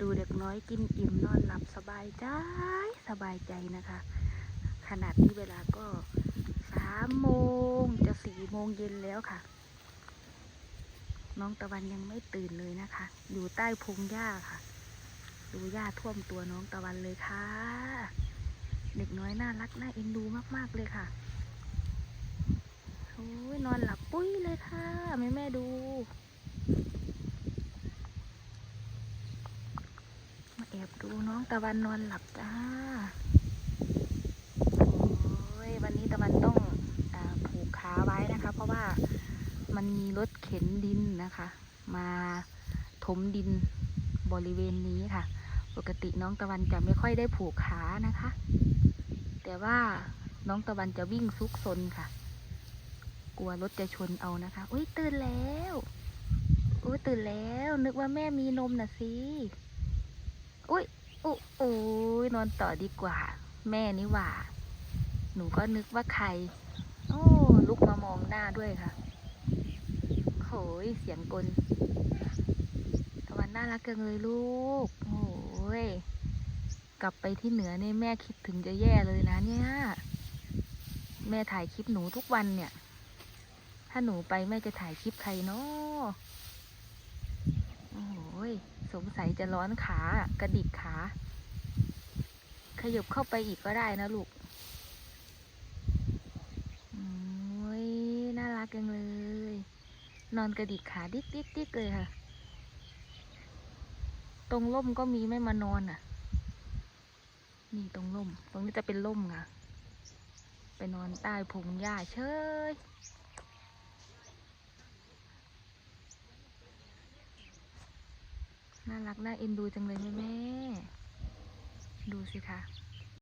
ดูเด็กน้อยกินอิ่มนอนหลับสบายใจสบายใจนะคะ ขนาดที่เวลาก็สามโมงจะสี่โมงเย็นแล้วค่ะ น้องตะวันยังไม่ตื่นเลยนะคะ อยู่ใต้พงหญ้าค่ะ ดูหญ้าท่วมตัวน้องตะวันเลยค่ะ เด็กน้อยน่ารักน่าเอ็นดูมากๆเลยค่ะโอ้ยนอนหลับปุ้ยเลยค่ะแม่แม่ดู มาแอ บดูน้องตะวันนอนหลับจ้า โอ้ยวันนี้ตะวันต้องอผูกขาไว้นะคะ เพราะว่ามันมีรถเข็นดินนะคะ มาถมดินบริเวณนี้ค่ะ ปกติน้องตะวันจะไม่ค่อยได้ผูกขานะคะ แต่ว่าน้องตะวันจะวิ่งซุกซนค่ะ กลัวรถจะชนเอานะคะ อุ้ยตื่นแล้วอุ้ยตื่นแล้ว นึกว่าแม่มีนมน่ะสิ อุ้ยอุ๊โอ้ยนอนต่อดีกว่า แม่นี่หว่า หนูก็นึกว่าใคร โอ้ลุกมามองหน้าด้วยค่ะโหยเสียงกลตะวันน่ารักจังเลยลูกโอ้ยกลับไปที่เหนือเนี่ยแม่คิดถึงจะแย่เลยนะเนี่ย แม่ถ่ายคลิปหนูทุกวันเนี่ย ถ้าหนูไปแม่จะถ่ายคลิปใครเนาะ ย สงสัยจะร้อนขากระดิกขา ขยบเข้าไปอีกก็ได้นะลูกโอ้ยน่ารักจังเลย นอนกระดิกขาดิ๊กดิ๊กดิ๊กเลยค่ะ ตรงร่มก็มีไม่มานอนอะ นี่ตรงร่ม ตรงนี้จะเป็นร่มค่ะไปนอนใต้พงหญ้าเฉย น่ารักน่าเอ็นดูจังเลยแม่แม่ดูสิคะ